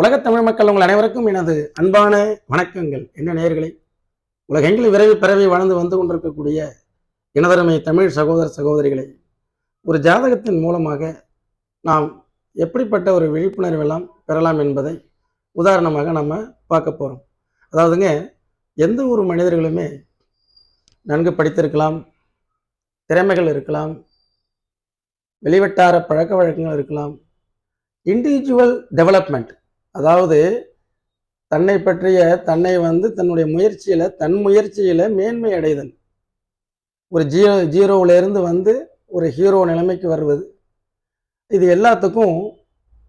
உலகத் தமிழ் மக்கள் உங்கள் அனைவருக்கும் எனது அன்பான வணக்கங்கள். என்ன நேர்களை உலகெங்கில் விரைவில் பிறவி வாழ்ந்து வந்து கொண்டிருக்கக்கூடிய இனதருமை தமிழ் சகோதர சகோதரிகளை ஒரு ஜாதகத்தின் மூலமாக நாம் எப்படிப்பட்ட ஒரு விழிப்புணர்வெல்லாம் பெறலாம் என்பதை உதாரணமாக நம்ம பார்க்க போகிறோம் அதாவதுங்க எந்த ஒரு மனிதர்களுமே நன்கு படித்திருக்கலாம் திறமைகள் இருக்கலாம் வெளிவட்டார பழக்க வழக்கங்கள் இருக்கலாம் இண்டிவிஜுவல் டெவலப்மெண்ட் அதாவது தன்னை பற்றிய தன்னை வந்து தன்னுடைய முயற்சியில் தன் முயற்சியில் மேன்மை அடைதல். ஒரு ஜீரோ ஜீரோவில் இருந்து வந்து ஒரு ஹீரோ நிலைமைக்கு வருவது. இது எல்லாத்துக்கும்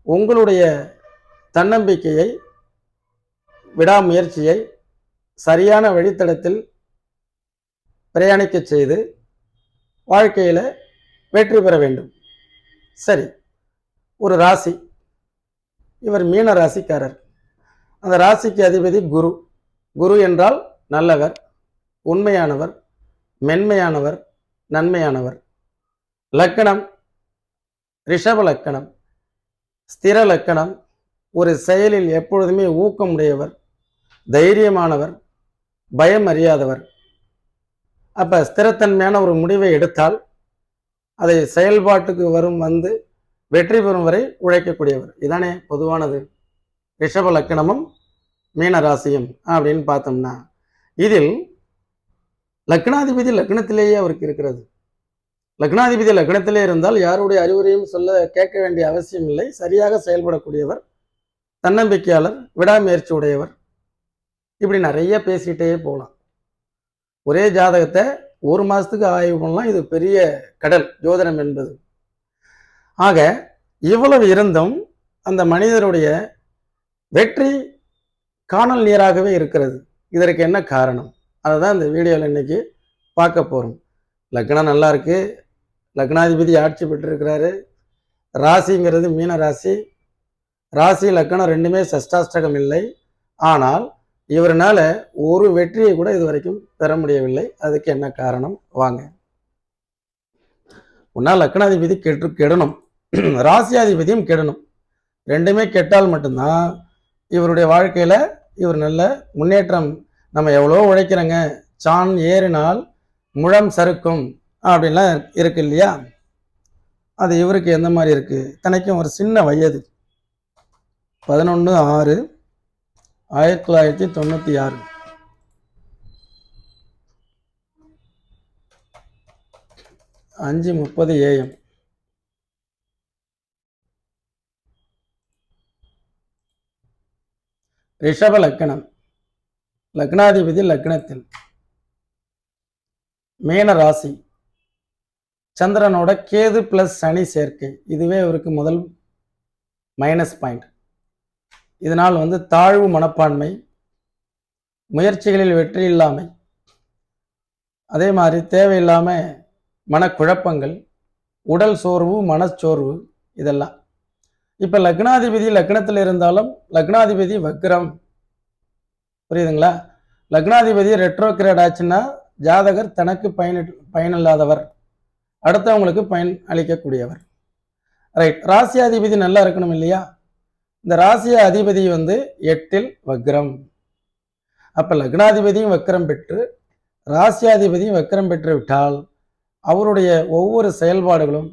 உங்களுடைய தன்னம்பிக்கையை விடாமுயற்சியை சரியான வழித்தடத்தில் பிரயாணிக்க செய்து வாழ்க்கையில் வெற்றி பெற வேண்டும். சரி ஒரு ராசி. இவர் மீன ராசிக்காரர். அந்த ராசிக்கு அதிபதி குரு. குரு என்றால் நல்லவர் உண்மையானவர் மென்மையானவர் நன்மையானவர். லக்கணம் ரிஷப லக்கணம் ஸ்திர லக்கணம் ஒரு செயலில் எப்பொழுதுமே ஊக்கம் உடையவர் தைரியமானவர் பயம் அறியாதவர் அப்போ ஸ்திரத்தன்மையான ஒரு முடிவை எடுத்தால் அதை செயல்பாட்டுக்கு வரும் வந்து வெற்றி பெறும் வரை உழைக்கக்கூடியவர். இதானே பொதுவானது. ரிஷப லக்கணமும் மீன ராசியும் அப்படின்னு பார்த்தோம்னா இதில் லக்னாதிபதி லக்னத்திலேயே அவருக்கு இருக்கிறது. லக்னாதிபதி லக்னத்திலே இருந்தால் யாருடைய அறிவுரையும் சொல்ல கேட்க வேண்டிய அவசியம் இல்லை. சரியாக செயல்படக்கூடியவர் தன்னம்பிக்கையாளர் விடாமுயற்சி உடையவர். இப்படி நிறைய பேசிட்டே போகலாம் ஒரே ஜாதகத்தை ஒரு மாதத்துக்கு ஆய்வு பண்ணலாம். இது பெரிய கடல் ஜோதிடம் என்பது. ஆக இவ்வளவு இருந்தும் அந்த மனிதருடைய வெற்றி காணல் நீராகவே இருக்கிறது. இதற்கு என்ன காரணம்? அதை தான் இந்த வீடியோவில் இன்னைக்கு பார்க்க போகிறோம் லக்னம் நல்லா இருக்கு. லக்னாதிபதி ஆட்சி பெற்றிருக்கிறாரு. ராசிங்கிறது மீன ராசி. ராசி லக்கணம் ரெண்டுமே சஷ்டாஷ்டகம் இல்லை. ஆனால் இவர்னால ஒரு வெற்றியை கூட இது வரைக்கும் பெற முடியவில்லை. அதுக்கு என்ன காரணம்? வாங்க. ஒன்னா லக்னாதிபதி கெட்டு கெடணும். ராசியாதிபதியும் கெடணும். ரெண்டுமே கெட்டால் மட்டும்தான் இவருடைய வாழ்க்கையில் இவர் நல்ல முன்னேற்றம். நம்ம எவ்வளோ உழைக்கிறோங்க? சான் ஏறினால் முழம் சறுக்கும் அப்படின்லாம் இருக்கு இல்லையா? அது இவருக்கு எந்த மாதிரி இருக்குது தனக்கும் ஒரு சின்ன வயது. பதினொன்று ஆறு ஆயிரத்தி தொள்ளாயிரத்தி தொண்ணூற்றி ஆறு. அஞ்சு முப்பது ஏஎம் ரிஷப லக்னம். லக்னாதிபதி லக்னத்தில். மேன ராசி. சந்திரனோட கேது பிளஸ் சனி சேர்க்கை. இதுவே அவருக்கு முதல் மைனஸ் பாயிண்ட் இதனால் வந்து தாழ்வு மனப்பான்மை முயற்சிகளில் வெற்றி இல்லாமை அதே மாதிரி தேவையில்லாமல் மனக்குழப்பங்கள் உடல் சோர்வு மனச்சோர்வு இதெல்லாம். இப்போ லக்னாதிபதி லக்னத்தில் இருந்தாலும் லக்னாதிபதி வக்ரம். புரியுதுங்களா? லக்னாதிபதி ரெட்ரோகிரேட் ஆச்சுன்னா ஜாதகர் தனக்கு பயன் பயனில்லாதவர். அடுத்தவங்களுக்கு பயன் அளிக்கக்கூடியவர். ரைட் ராசியாதிபதி நல்லா இருக்கணும் இல்லையா? இந்த ராசிய அதிபதி வந்து எட்டில் வக்ரம். அப்போ லக்னாதிபதியும் வக்ரம் பெற்று ராசியாதிபதியும் வக்ரம் பெற்று விட்டால் அவருடைய ஒவ்வொரு செயல்பாடுகளும்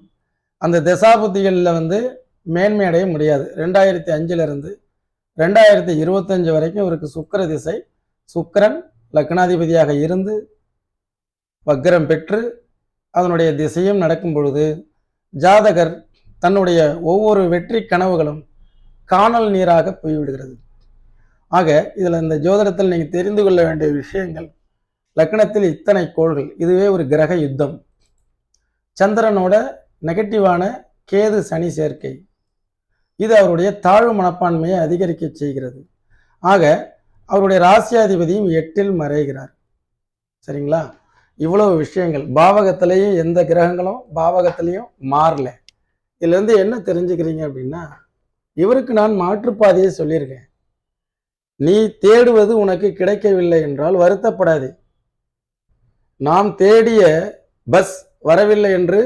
அந்த தசாபுத்திகளில் வந்து மேன்மை அடைய முடியாது. ரெண்டாயிரத்தி அஞ்சிலிருந்து ரெண்டாயிரத்தி இருபத்தஞ்சு வரைக்கும் இவருக்கு சுக்கர திசை. சுக்கரன் லக்னாதிபதியாக இருந்து வக்ரம் பெற்று அதனுடைய திசையும் நடக்கும் பொழுது ஜாதகர் தன்னுடைய ஒவ்வொரு வெற்றி கனவுகளும் காணல் நீராக போய்விடுகிறது. ஆக இதில் இந்த ஜோதிடத்தில் நீங்கள் தெரிந்து கொள்ள வேண்டிய விஷயங்கள் லக்னத்தில் இத்தனை கோள்கள் இதுவே ஒரு கிரக யுத்தம். சந்திரனோட நெகட்டிவான கேது சனி சேர்க்கை. இது அவருடைய தாழ்வு மனப்பான்மையை அதிகரிக்க செய்கிறது. ஆக அவருடைய ராசியாதிபதியும் எட்டில் மறைகிறார். சரிங்களா? இவ்வளவு விஷயங்கள். பாவகத்திலையும் எந்த கிரகங்களும் பாவகத்திலையும் மாறல. இதுலேருந்து என்ன தெரிஞ்சுக்கிறீங்க அப்படின்னா இவருக்கு நான் மாற்றுப்பாதையை சொல்லியிருக்கேன். நீ தேடுவது உனக்கு கிடைக்கவில்லை என்றால் வருத்தப்படாதே. நாம் தேடிய பஸ் வரவில்லை என்று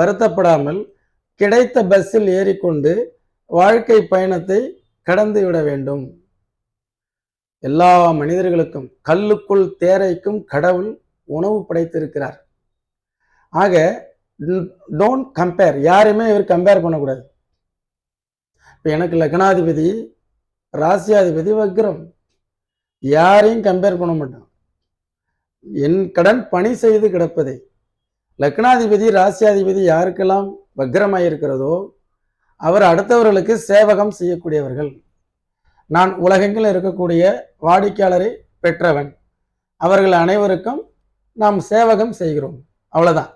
வருத்தப்படாமல் கிடைத்த பஸ்ஸில் ஏறிக்கொண்டு வாழ்க்கை பயணத்தை கடந்து விட வேண்டும். எல்லா மனிதர்களுக்கும் கல்லுக்குள் தேரைக்கும் கடவுள் உணவு படைத்திருக்கிறார். ஆக டோன்ட் கம்பேர் யாரையுமே இவர் கம்பேர் பண்ணக்கூடாது. இப்போ எனக்கு லக்னாதிபதி ராசியாதிபதி வக்ரம். யாரையும் கம்பேர் பண்ண மாட்டோம் என் கடன் பணி செய்து கிடப்பதை. லக்னாதிபதி ராசியாதிபதி யாருக்கெல்லாம் வக்ரமாயிருக்கிறதோ அவர் அடுத்தவர்களுக்கு சேவகம் செய்யக்கூடியவர்கள். நான் உலகெங்கில் இருக்கக்கூடிய வாடிக்கையாளரை பெற்றவன். அவர்கள் அனைவருக்கும் நாம் சேவகம் செய்கிறோம். அவ்வளோதான்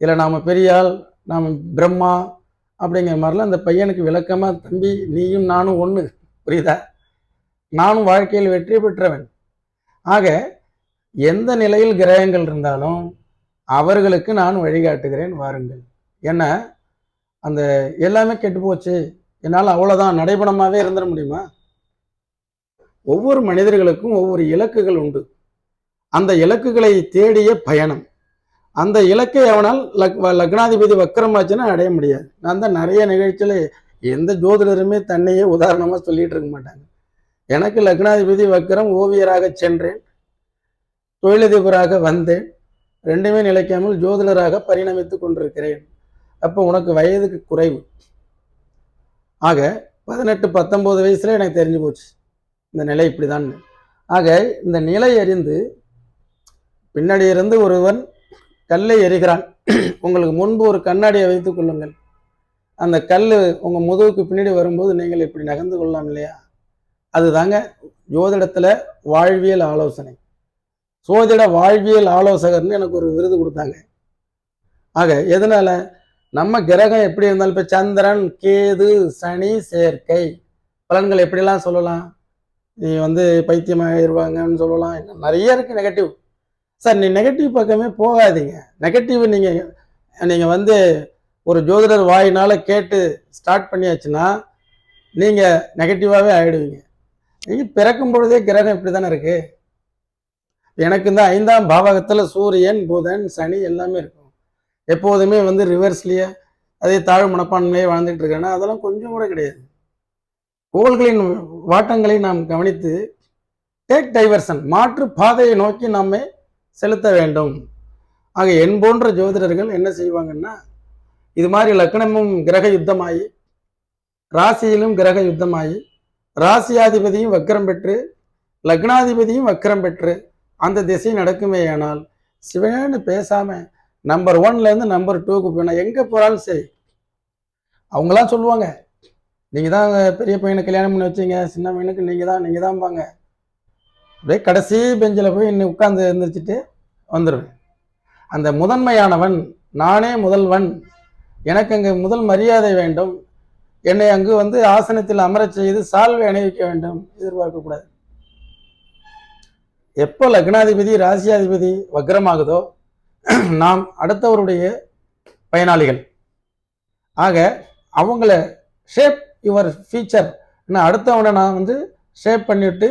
இதில் நாம் பெரியாள் நாம் பிரம்மா அப்படிங்கிற மாதிரிலாம் அந்த பையனுக்கு விளக்கமாக தம்பி நீயும் நானும் ஒன்று புரியுதா? நானும் வாழ்க்கையில் வெற்றி பெற்றவன். ஆக எந்த நிலையில் கிரகங்கள் இருந்தாலும் அவர்களுக்கு நான் வழிகாட்டுகிறேன் வாருங்கள். என்ன அந்த எல்லாமே கெட்டு போச்சு. என்னால் அவ்வளோதான் நடைபணமாகவே இருந்துட முடியுமா? ஒவ்வொரு மனிதர்களுக்கும் ஒவ்வொரு இலக்குகள் உண்டு. அந்த இலக்குகளை தேடிய பயணம். அந்த இலக்கை அவனால் லக் லக்னாதிபதி வக்கரமாச்சுன்னா அடைய முடியாது. நான் தான் நிறைய நிகழ்ச்சியில் எந்த ஜோதிடருமே தன்னையே உதாரணமாக சொல்லிட்டு இருக்க மாட்டாங்க. எனக்கு லக்னாதிபதி வக்கரம் ஓவியராக சென்றேன். தொழிலதிபராக வந்தேன். ரெண்டுமே நிலைக்காமல் ஜோதிடராக பரிணமித்து கொண்டிருக்கிறேன். அப்போ உனக்கு வயதுக்கு குறைவு. ஆக பதினெட்டு பத்தொம்போது வயசுல எனக்கு தெரிஞ்சு போச்சு. இந்த நிலை இப்படிதான். ஆக இந்த நிலை அறிந்து பின்னாடி இருந்து ஒருவன் கல்லை எறிகிறான். உங்களுக்கு முன்பு ஒரு கண்ணாடியை வைத்துக் கொள்ளுங்கள். அந்த கல் உங்கள் முதுகுக்கு பின்னாடி வரும்போது நீங்கள் இப்படி நகர்ந்து கொள்ளலாம் இல்லையா? அதுதாங்க ஜோதிடத்தில் வாழ்வியல் ஆலோசனை. சோதிட வாழ்வியல் ஆலோசகர்னு எனக்கு ஒரு விருது கொடுத்தாங்க. ஆக எதனால? நம்ம கிரகம் எப்படி இருந்தாலும் இப்போ சந்திரன் கேது சனி சேர்க்கை. பலன்கள் எப்படிலாம் சொல்லலாம்? நீ வந்து பைத்தியமாகிடுவாங்கன்னு சொல்லலாம். இன்னும் நிறைய இருக்குது நெகட்டிவ் சார் நீ நெகட்டிவ் பக்கமே போகாதீங்க. நெகட்டிவ் நீங்கள் நீங்கள் வந்து ஒரு ஜோதிடர் வாயினால் கேட்டு ஸ்டார்ட் பண்ணியாச்சுன்னா நீங்கள் நெகட்டிவாகவே ஆகிடுவீங்க நீங்கள் பிறக்கும் பொழுதே கிரகம் இப்படி தானே இருக்குது எனக்கு இந்த ஐந்தாம் பாவகத்தில் சூரியன் புதன் சனி எல்லாமே இருக்கும் எப்போதுமே வந்து ரிவர்ஸ்லேயே அதே தாழ் மனப்பான்மையே வாழ்ந்துட்டு இருக்கேன்னா அதெல்லாம் கொஞ்சம் கூட கிடையாது. கோள்களின் வாட்டங்களை நாம் கவனித்து டேக் டைவர்சன் மாற்று பாதையை நோக்கி நாம் செலுத்த வேண்டும். ஆக என் போன்ற ஜோதிடர்கள் என்ன செய்வாங்கன்னா இது மாதிரி லக்னமும் கிரக யுத்தமாகி ராசியிலும் கிரக யுத்தமாகி ராசியாதிபதியும் வக்கரம் பெற்று லக்னாதிபதியும் வக்கரம் பெற்று அந்த திசை நடக்குமேயானால் சிவனேன்னு பேசாமல் நம்பர் ஒன்லேருந்து நம்பர் டூக்கு போனா எங்கே போகிறாலும் சரி. அவங்களாம் சொல்லுவாங்க நீங்கள் தான் பெரிய பையனை கல்யாணம் பண்ணி வச்சீங்க சின்ன பையனுக்கு நீங்கள் தான் நீங்கள் தான் பாங்க. அப்படியே கடைசி பெஞ்சில் போய் இன்னும் உட்காந்து எழுந்திரிச்சிட்டு வந்துடுவேன் அந்த முதன்மையானவன் நானே முதல்வன். எனக்கு அங்கே முதல் மரியாதை வேண்டும். என்னை அங்கு வந்து ஆசனத்தில் அமரச் செய்து சால்வை அணிவிக்க வேண்டும். எதிர்பார்க்கக்கூடாது. எப்போ லக்னாதிபதி ராசியாதிபதி வக்ரமாகுதோ நாம் அடுத்தவருடைய பயனாளிகள். ஆக அவங்கள ஷேப் யுவர் ஃபீச்சர் அடுத்தவனை நான் வந்து ஷேப் பண்ணிவிட்டு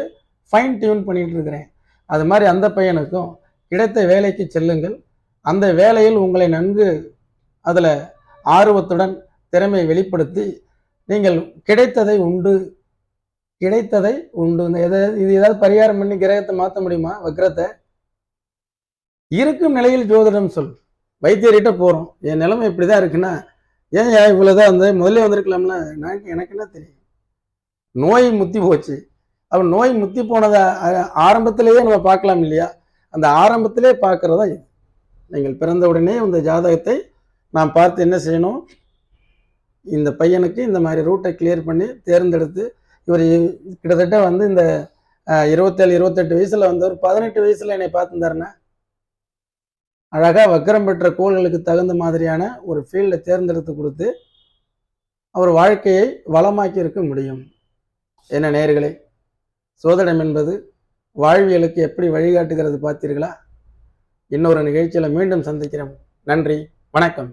ஃபைன் டியூன் பண்ணிகிட்டு இருக்கிறேன். அது மாதிரி அந்த பையனுக்கும் கிடைத்த வேலைக்கு செல்லுங்கள். அந்த வேலையில் உங்களை நன்கு அதில் ஆர்வத்துடன் திறமையை வெளிப்படுத்தி நீங்கள் கிடைத்ததை உண்டு கிடைத்ததை உண்டு. இந்த இது ஏதாவது பரிகாரம் பண்ணி கிரகத்தை மாற்ற முடியுமா? வக்ரத்தை? இருக்கும் நிலையில் ஜோதிடம் சொல். வைத்தியர்கிட்ட போகிறோம் என் நிலைமை இப்படி தான் இருக்குன்னா ஏன் ஏன் இவ்வளோதான் வந்து முதல்ல வந்திருக்கலாம்ல? நான் எனக்கு என்ன தெரியும்? நோய் முத்தி போச்சு. அப்போ நோய் முத்தி போனதை ஆரம்பத்திலேயே நம்ம பார்க்கலாம் இல்லையா? அந்த ஆரம்பத்திலே பார்க்குறதா இது. நீங்கள் பிறந்த உடனே இந்த ஜாதகத்தை நாம் பார்த்து என்ன செய்யணும்? இந்த பையனுக்கு இந்த மாதிரி ரூட்டை கிளியர் பண்ணி தேர்ந்தெடுத்து இவர் கிட்டத்தட்ட வந்து இந்த இருபத்தேழு இருபத்தெட்டு வயசில் வந்து ஒரு பதினெட்டு வயசில் என்னை பார்த்துருந்தாருன்னா அழகாக வக்கரம் பெற்ற கோள்களுக்கு தகுந்த மாதிரியான ஒரு ஃபீல்டை தேர்ந்தெடுத்து கொடுத்து அவர் வாழ்க்கையை வளமாக்கி இருக்க முடியும். என்ன நேர்களே சோதனம் என்பது வாழ்வியலுக்கு எப்படி வழிகாட்டுகிறது பார்த்தீர்களா? இன்னொரு நிகழ்ச்சியில் மீண்டும் சந்திக்கிறோம். நன்றி வணக்கம்.